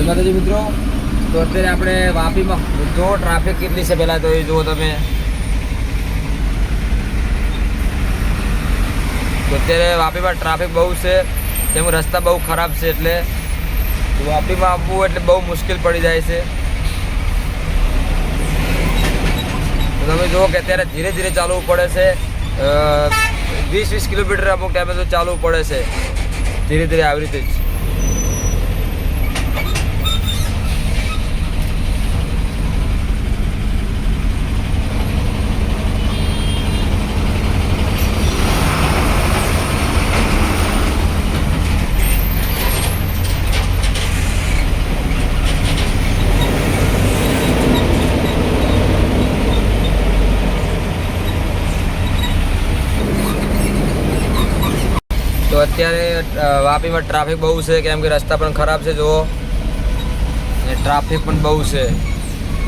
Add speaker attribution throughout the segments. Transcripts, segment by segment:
Speaker 1: જય માતાજી મિત્રો. તો અત્યારે આપણે વાપીમાં જો ટ્રાફિક કેટલી છે પહેલાં તો એ જુઓ તમે. તો અત્યારે વાપીમાં ટ્રાફિક બહુ છે, તેમ રસ્તા બહુ ખરાબ છે એટલે વાપીમાં આવવું એટલે બહુ મુશ્કેલ પડી જાય છે. તમે જુઓ કે અત્યારે ધીરે ધીરે ચાલવું પડે છે. વીસ વીસ કિલોમીટર અમુક ટાઈમે તો ચાલવું પડે છે. ધીરે ધીરે આવી રીતે જ. અત્યારે વાપીમાં ટ્રાફિક બહુ છે, કેમ કે રસ્તા પણ ખરાબ છે, જુઓ. અને ટ્રાફિક પણ બહુ છે.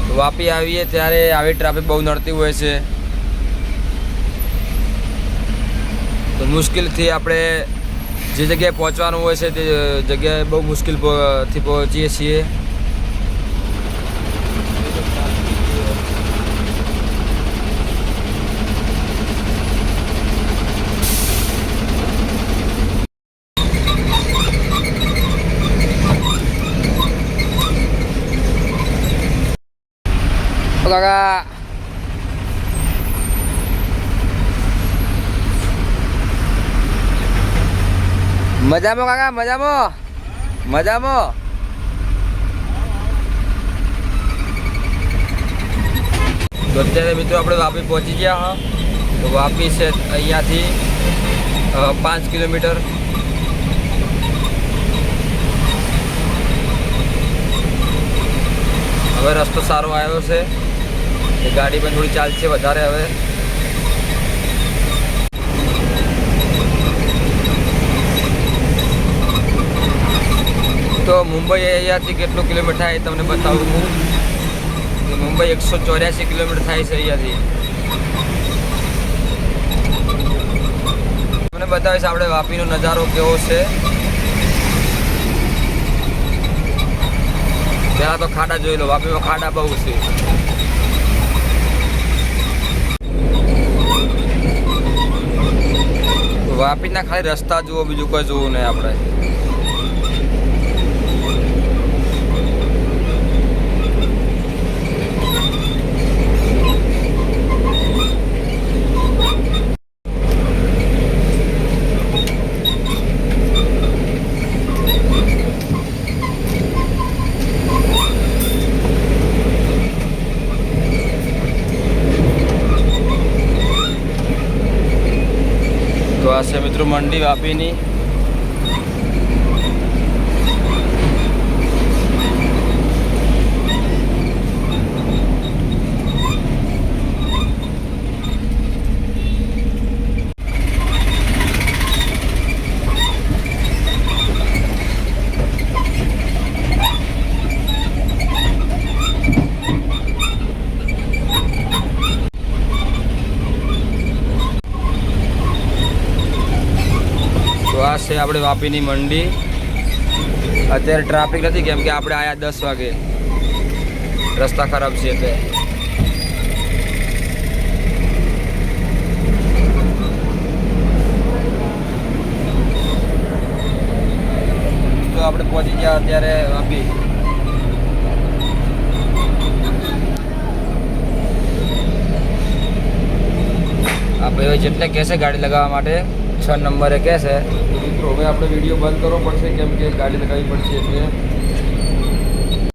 Speaker 1: તો વાપી આવીએ ત્યારે આવી ટ્રાફિક બહુ નડતી હોય છે. તો મુશ્કેલથી આપણે જે જગ્યાએ પહોંચવાનું હોય છે, તે જગ્યાએ બહુ મુશ્કેલ પો- પહોંચીએ છીએ તો કાકા મજામાં કાકા મજામાં મજામાં તો અત્યારે મિત્રો આપણે વાપી પહોંચી ગયા હા. તો વાપી છે અહીંયાથી પાંચ કિલોમીટર. હવે રસ્તો સારો આવ્યો છે. ગાડી પણ થોડી ચાલશે વધારે હવે. તો મુંબઈ અહીંયાથી કેટલું કિલોમીટર થાય તમને બતાવું હું. મુંબઈ એકસો ચોર્યાસી કિલોમીટર થાય છે અહીંયાથી. તમને બતાવીશ આપણે વાપીનો નજારો કેવો છે. પહેલાં તો ખાડા જોઈ લો, વાપીમાં ખાડા બહુ છે. વાપીના ખાલી રસ્તા જુઓ બીજું કોઈ જોવું નહીં આપણે. છે મિત્રો મંડી વાપીની. આ છે આપણે વાપીની મંડી. અત્યારે ટ્રાફિક નથી, કેમ કે આપણે આયા દસ વાગે. રસ્તા ખરાબ છે એટલે. તો આપણે પહોંચી ગયા અત્યારે વાપી. આપણે જેટલે કહેશે ગાડી લગાવવા માટે. છ નંબરે કહેશે તો હવે આપણે વીડિયો બંધ કરવો પડશે, કેમ કે ગાડી લગાવવી પડશે એટલે.